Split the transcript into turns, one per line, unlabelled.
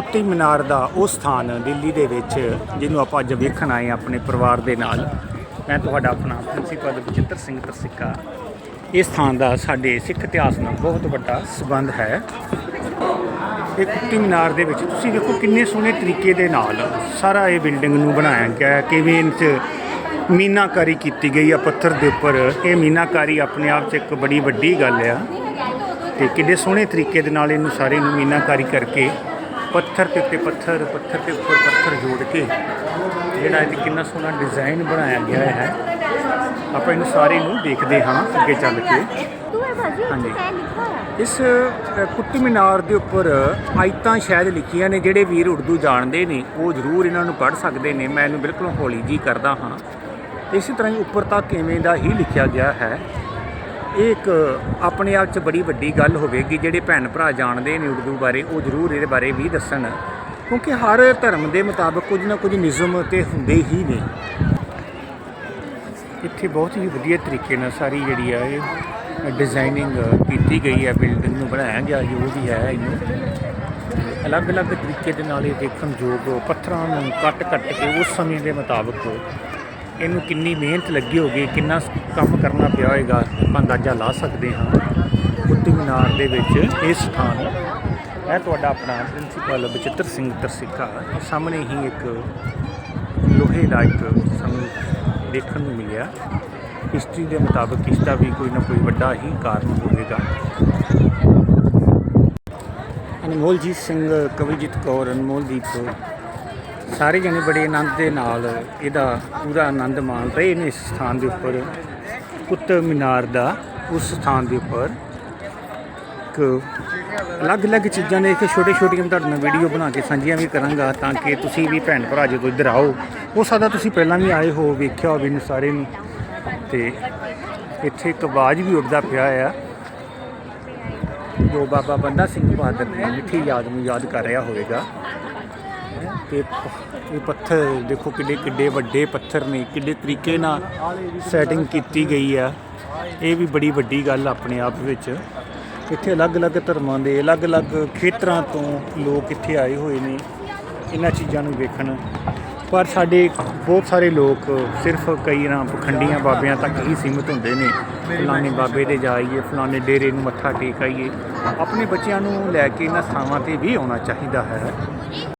ਕੁੱਤੀ ਮੀਨਾਰ ਦਾ ਉਹ ਸਥਾਨ ਦਿੱਲੀ ਦੇ ਵਿੱਚ, ਜਿਹਨੂੰ ਆਪਾਂ ਅੱਜ ਵੇਖਣ ਆਏ ਹਾਂ ਆਪਣੇ ਪਰਿਵਾਰ ਦੇ ਨਾਲ। ਮੈਂ ਤੁਹਾਡਾ ਆਪਣਾ ਪ੍ਰਿੰਸੀਪਲ ਬਚਿੱਤਰ ਸਿੰਘ ਤਰਸਿੱਕਾ। ਇਸ ਸਥਾਨ ਦਾ ਸਾਡੇ ਸਿੱਖ ਇਤਿਹਾਸ ਨਾਲ ਬਹੁਤ ਵੱਡਾ ਸਬੰਧ ਹੈ। ਇਹ ਕੁੱਤੀ ਮੀਨਾਰ ਦੇ ਵਿੱਚ ਤੁਸੀਂ ਦੇਖੋ ਕਿੰਨੇ ਸੋਹਣੇ ਤਰੀਕੇ ਦੇ ਨਾਲ ਸਾਰਾ ਇਹ ਬਿਲਡਿੰਗ ਨੂੰ ਬਣਾਇਆ ਗਿਆ ਕਿਵੇਂ ਇਹ 'ਚ ਮੀਨਾਕਾਰੀ ਕੀਤੀ ਗਈ ਆ ਪੱਥਰ ਦੇ ਉੱਪਰ। ਇਹ ਮੀਨਾਕਾਰੀ ਆਪਣੇ ਆਪ 'ਚ ਇੱਕ ਬੜੀ ਵੱਡੀ ਗੱਲ ਆ। ਤੇ ਕਿੰਨੇ ਸੋਹਣੇ ਤਰੀਕੇ ਦੇ ਨਾਲ ਇਹਨੂੰ ਸਾਰੇ ਨੂੰ ਮੀਨਾਕਾਰੀ ਕਰਕੇ ਪੱਥਰ ਤੇ ਉੱਤੇ ਪੱਥਰ ਪੱਥਰ ਤੇ ਉੱਪਰ ਪੱਥਰ ਜੋੜ ਕੇ ਜਿਹੜਾ ਇਹ ਕਿੰਨਾ ਸੋਹਣਾ ਡਿਜ਼ਾਈਨ ਬਣਾਇਆ ਗਿਆ ਹੈ। ਆਪਾਂ ਇਹਨੂੰ ਸਾਰੇ ਨੂੰ ਦੇਖਦੇ ਹਾਂ ਅੱਗੇ ਚੱਲ ਕੇ। ਹਾਂਜੀ। ਇਸ ਅ, ਕੁੱਤੀ ਮੀਨਾਰ ਦੇ ਉੱਪਰ ਆਇਤਾਂ ਸ਼ਾਇਦ ਲਿਖੀਆਂ ਨੇ ਜਿਹੜੇ ਵੀਰ ਉਰਦੂ ਜਾਣਦੇ ਨੇ ਉਹ ਜ਼ਰੂਰ ਇਹਨਾਂ ਨੂੰ ਪੜ੍ਹ ਸਕਦੇ ਨੇ। ਮੈਂ ਇਹਨੂੰ ਬਿਲਕੁਲ ਹੌਲੀ ਜੀ ਕਰਦਾ ਹਾਂ। ਇਸੇ ਤਰ੍ਹਾਂ ਹੀ ਉੱਪਰ ਤੱਕ ਇਵੇਂ ਦਾ ਹੀ ਲਿਖਿਆ ਗਿਆ ਹੈ। ਇਹ ਇੱਕ ਆਪਣੇ ਆਪ 'ਚ ਬੜੀ ਵੱਡੀ ਗੱਲ ਹੋਵੇਗੀ, ਜਿਹੜੇ ਭੈਣ ਭਰਾ ਜਾਣਦੇ ਨੇ ਉਰਦੂ ਬਾਰੇ, ਉਹ ਜ਼ਰੂਰ ਇਹਦੇ ਬਾਰੇ ਵੀ ਦੱਸਣ। ਕਿਉਂਕਿ ਹਰ ਧਰਮ ਦੇ ਮੁਤਾਬਕ ਕੁਝ ਨਾ ਕੁਝ ਨਿਯਮ ਤੇ ਹੁੰਦੇ ਹੀ ਨੇ। ਇੱਥੇ ਬਹੁਤ ਹੀ ਵਧੀਆ ਤਰੀਕੇ ਨਾਲ ਸਾਰੀ ਜਿਹੜੀ ਆ ਇਹ ਡਿਜ਼ਾਈਨਿੰਗ ਕੀਤੀ ਗਈ ਹੈ ਬਿਲਡਿੰਗ ਨੂੰ ਬਣਾਇਆ ਗਿਆ, ਜੋ ਵੀ ਹੈ ਇਹਨੂੰ। ਅਲੱਗ-ਅਲੱਗ ਤਰੀਕੇ ਦੇ ਨਾਲ ਇਹ ਦੇਖਣ ਯੋਗ ਪੱਥਰਾਂ ਨੂੰ ਕੱਟ-ਕੱਟ ਕੇ ਉਸ ਸਮੇਂ ਦੇ ਮੁਤਾਬਕ ਇਹਨੂੰ ਕਿੰਨੀ ਮਿਹਨਤ ਲੱਗੀ ਹੋਗੀ ਕਿੰਨਾ ਕੰਮ ਕਰਨਾ ਪਿਆ ਹੋਏਗਾ, ਆਪਾਂ ਅੰਦਾਜ਼ਾ ਲਾ ਸਕਦੇ ਹਾਂ ਕੁੱਤੀ ਮੀਨਾਰ ਦੇ ਵਿੱਚ ਇਹ ਸਥਾਨ ਇਹ ਤੁਹਾਡਾ ਆਪਣਾ ਪ੍ਰਿੰਸੀਪਲ ਬਚਿੱਤਰ ਸਿੰਘ ਤਰਸਿੱਕਾ। ਸਾਹਮਣੇ ਹੀ ਇੱਕ ਲੋਹੇ ਦਾ ਇੱਕ ਸਾਨੂੰ ਦੇਖਣ ਨੂੰ ਮਿਲਿਆ। ਹਿਸਟਰੀ ਦੇ ਮੁਤਾਬਕ ਇਸ ਦਾ ਵੀ ਕੋਈ ਨਾ ਕੋਈ ਵੱਡਾ ਹੀ ਕਾਰਨ ਹੋਵੇਗਾ। ਅਨਮੋਲਜੀਤ ਸਿੰਘ ਕਵਲਜੀਤ ਕੌਰ, ਅਨਮੋਲਦੀਪ ਸਾਰੇ ਜਣੇ ਬੜੇ ਆਨੰਦ ਦੇ ਨਾਲ ਇਹਦਾ ਪੂਰਾ ਆਨੰਦ ਮਾਣ ਰਹੇ ਨੇ ਇਸ ਸਥਾਨ ਦੇ ਉੱਪਰ। ਕੁੱਤਬ ਮੀਨਾਰ ਦਾ ਉਸ ਸਥਾਨ ਦੇ ਉੱਪਰ ਇੱਕ ਅਲੱਗ-ਅਲੱਗ ਚੀਜ਼ਾਂ ਦੇ ਇੱਕ ਛੋਟੇ ਛੋਟੀਆਂ ਤੁਹਾਡੇ ਨਾਲ ਵੀਡੀਓ ਬਣਾ ਕੇ ਸਾਂਝੀਆਂ ਵੀ ਕਰਾਂਗਾ ਤਾਂ ਕਿ ਤੁਸੀਂ ਵੀ ਭੈਣ ਭਰਾ ਜਦੋਂ ਇੱਧਰ ਆਓ, ਹੋ ਸਕਦਾ ਤੁਸੀਂ ਪਹਿਲਾਂ ਵੀ ਆਏ ਹੋ, ਵੇਖਿਆ ਹੋਵੇ ਇਹਨੂੰ ਸਾਰੇ ਨੂੰ। ਤੇ ਇੱਥੇ ਇੱਕ ਆਵਾਜ਼ ਵੀ ਉੱਠਦਾ ਪਿਆ ਆ। ਜੋ ਬਾਬਾ ਬੰਦਾ ਸਿੰਘ ਬਹਾਦਰ ਨੇ ਮਿੱਠੀ ਯਾਦ ਨੂੰ ਯਾਦ ਕਰ ਰਿਹਾ ਹੋਵੇਗਾ। ਤੇ ਇਹ ਪੱਥਰ ਦੇਖੋ ਕਿੱਡੇ ਕਿੱਡੇ ਵੱਡੇ ਪੱਥਰ ਨੇ, ਕਿੱਡੇ ਤਰੀਕੇ ਨਾਲ ਸੈਟਿੰਗ ਕੀਤੀ ਗਈ ਆ। ਇਹ ਵੀ ਬੜੀ ਵੱਡੀ ਗੱਲ ਆਪਣੇ ਆਪ ਵਿੱਚ। ਇੱਥੇ ਅਲੱਗ-ਅਲੱਗ ਧਰਮਾਂ ਦੇ, ਅਲੱਗ-ਅਲੱਗ ਖੇਤਰਾਂ ਤੋਂ ਲੋਕ ਇੱਥੇ ਆਏ ਹੋਏ ਨੇ, ਇਹਨਾਂ ਚੀਜ਼ਾਂ ਨੂੰ ਵੇਖਣ। ਪਰ ਸਾਡੇ ਬਹੁਤ ਸਾਰੇ ਲੋਕ ਸਿਰਫ ਕਈ ਨਾ ਪਖੰਡੀਆਂ ਬਾਬਿਆਂ ਤੱਕ ਹੀ ਸੀਮਿਤ ਹੁੰਦੇ ਨੇ। ਫਲਾਣੇ ਬਾਬੇ ਦੇ ਜਾਈਏ, ਫਲਾਣੇ ਡੇਰੇ ਨੂੰ ਮੱਥਾ ਟੇਕ ਆਈਏ। ਆਪਣੇ ਬੱਚਿਆਂ ਨੂੰ ਲੈ ਕੇ ਇਹਨਾਂ ਥਾਵਾਂ ਤੇ ਵੀ ਆਉਣਾ ਚਾਹੀਦਾ ਹੈ।